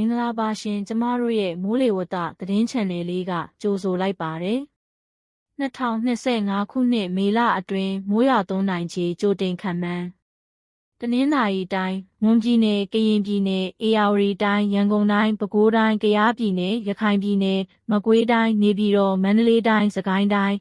င်္ဂလာပါရှင်ကျမတို့ရဲ့မိုးလေဝသသတင်းချန်နယ်လေးကကြိုဆိုလိုက်ပါတယ်2025ခုနှစ်မေလအတွင်းမိုးရွာသွန်းနိုင်ခြေကြိုတင်ခန့်မှန်းတနင်္သာရီတိုင်းမွန်ပြည်နယ်ကရင်ပြည်နယ်အေရဝတီတိုင်းရန်ကုန်တိုင်းပဲခူးတိုင်းကယားပြည်နယ်ရခိုင်ပြည်နယ်မကွေးတိုင်းနေပြည်တော်မန္တလေးတိုင်းစကိုင်းတိုင်း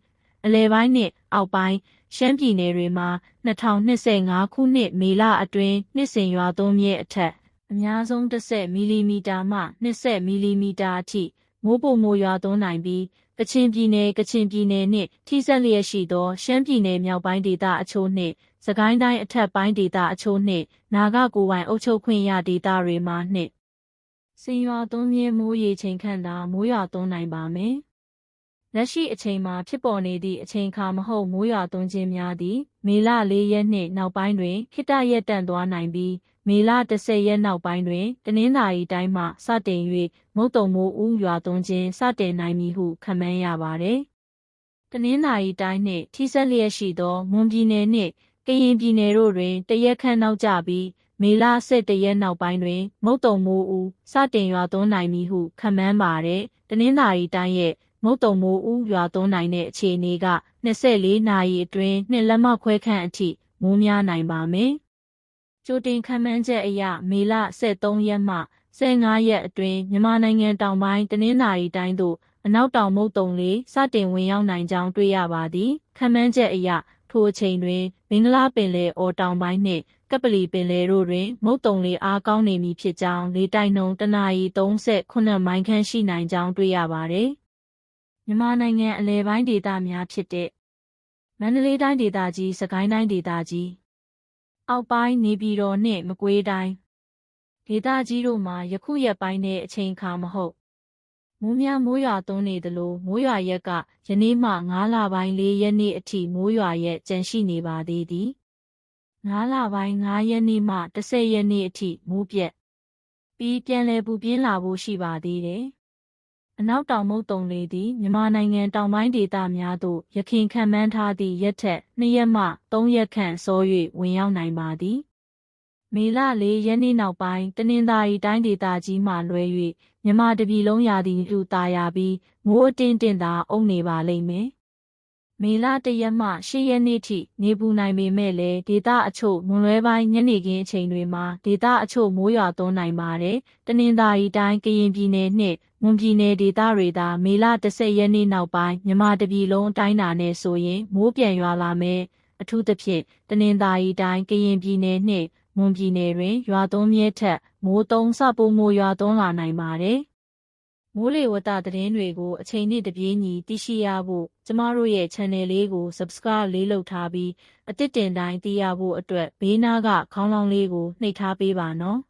အလဲပိုင်းနဲ့အောက်ပိုင်းရှမ်းပြည်နယ်တွေမှာ2025ခုနှစ်မေလအတွင်းနှစ်စဉ်ရွာသွန်းမြဲအထက် အများဆုံး10မီလီမီတာမှ20မီလီမီတာအထိမိုးပုံမိုးရွာသွန်းနိုင်ပြီးကချင်ပြည်နယ်ကချင်ပြည်နယ်နှင့်ထိစပ်လျက်ရှိသောရှမ်းပြည်နယ်မြောက်ပိုင်းဒေသအချို့နှင့်စကိုင်းတိုင်းအထက်ပိုင်းဒေသအချို့နှင့်နာဂကိုယ်ပိုင်အုပ်ချုပ်ခွင့်ရဒေသတွေမှာနှင့်စင်ရွာသွန်းမြဲမိုးရေချိန်ခန့်သာမိုးရွာသွန်းနိုင်ပါမယ်။ လက်ရှိအချိန်မှာဖြစ်ပေါ်နေသည့်အချိန်အခါမဟုတ်မိုးရွာသွန်းခြင်းများသည်မေလ၄ရက်နှင့်နောက်ပိုင်းတွင်ခိတရက်တန့်သွားနိုင်ပြီးမေလ10ရက်နောက်ပိုင်းတွင်တနင်္သာရီတိုင်းမှစတင်၍မုတ်တုံမိုးဦးရွာသွန်းခြင်းစတင်နိုင်မည်ဟုခန့်မှန်းရပါသည်။တနင်္သာရီတိုင်းနှင့်ထိစပ်လျက်ရှိသောမွန်ပြည်နယ်နှင့်ကရင်ပြည်နယ်တို့တွင်တရက်ခန့်နောက်ကျပြီးမေလ17ရက်နောက်ပိုင်းတွင် မုတ်တုံမိုးဦးစတင်ရွာသွန်းနိုင်မည်ဟုခန့်မှန်းပါတဲ့တနင်္သာရီတိုင်းရဲ့ မုတ်တုံမိုးဦးရွာသွန်းနိုင်တဲ့အခြေအနေက24နာရီအတွင်းနှစ်လက်မခွဲခန့်အထိမိုးများနိုင်ပါမယ်။ကြိုတင်ခန့်မှန်းချက်အရမေလ23ရက်မှ15ရက်အတွင်းမြန်မာနိုင်ငံတောင်ပိုင်းတနင်္သာရီတိုင်းသို့အနောက်တောင်မုတ်တုံလေးစတင်ဝင်ရောက်နိုင်ကြောင်းတွေ့ရပါသည်ခန့်မှန်းချက်အရထိုအချိန်တွင်မင်္ဂလာပင်လယ်အော်တောင်ပိုင်းနှင့်ကပလီပင်လယ်တို့တွင် မုတ်တုံလေးအားကောင်းနေမည်ဖြစ်ကြောင်းလေတိုက်နှုန်းတနအီ38မိုင်ခန့်ရှိနိုင်ကြောင်းတွေ့ရပါသည် မြန်မာနိုင်ငံအလဲပိုင်းဒေသများဖြစ်တဲ့မန္တလေးတိုင်းဒေသကြီးစကိုင်းတိုင်းဒေသကြီးအောက်ပိုင်းနေပြည်တော်နှင့်မကွေးတိုင်းဒေသကြီးတို့မှာယခုရက်ပိုင်းနဲ့အချိန်အခါမဟုတ်မိုးများမိုးရွာသွန်းနေသလိုမိုးရွာရက်ကယနေ့မှ9လပိုင်း4ရက်နေ့အထိမိုးရွာရက်ကြန့်ရှိနေပါသေးသည်9လပိုင်း9ရက်နေ့မှ10ရက်နေ့အထိမိုးပြက်ပြီးပြန်လည်ပူပြင်းလာဖို့ရှိပါသေးတယ် အနောက်တောင်မုတ်တုံလေသည်မြန်မာနိုင်ငံတောင်ပိုင်းဒေသများသို့ရခင်ခံမှန်းထားသည့်ရက်ထက်2ရက်မှ3ရက်ခန့်စော၍ဝင်ရောက်နိုင်ပါသည်မေလ၄ရက်နေ့နောက်ပိုင်းတနင်္သာရီတိုင်းဒေသကြီးမှလွဲ၍မြန်မာတပြည်လုံးရာသီဥတာယာပြီးမိုးအတင်းတင်းသာအုံနေပါလိမ့်မယ် မေလတရက်မှ၈ရက်နေ့ထိနေပူနိုင်ပေမဲ့လည်းဒေသအချို့မွန်လွဲပိုင်းညနေခင်းအချိန်တွေမှာဒေသအချို့မိုးရွာသွန်းနိုင်ပါတယ်။တနင်္သာရီတိုင်းကရင်ပြည်နယ်နှင့်မွန်ပြည်နယ်ဒေသတွေသာမေလ10ရက်နေ့နောက်ပိုင်းမြန်မာတပြည်လုံးအတိုင်းအတာနဲ့ဆိုရင်မိုးပြန်ရွာလာမယ်။အထူးသဖြင့်တနင်္သာရီတိုင်းကရင်ပြည်နယ်နှင့်မွန်ပြည်နယ်တွင်ရွာသွန်းမြဲထက်မိုးသုံးဆပိုမိုရွာသွန်းလာနိုင်ပါတယ်။ မိုးလေဝသသတင်းတွေကိုအချိန်နဲ့တပြေးညီသိရှိရဖို့ကျမတို့ရဲ့ channel လေးကို subscribe လေးလုပ်ထားပြီးအသစ်တင်တိုင်းသိရဖို့အတွက်ဘေးနားကခေါင်းလောင်းလေးကိုနှိပ်ထားပေးပါနော်။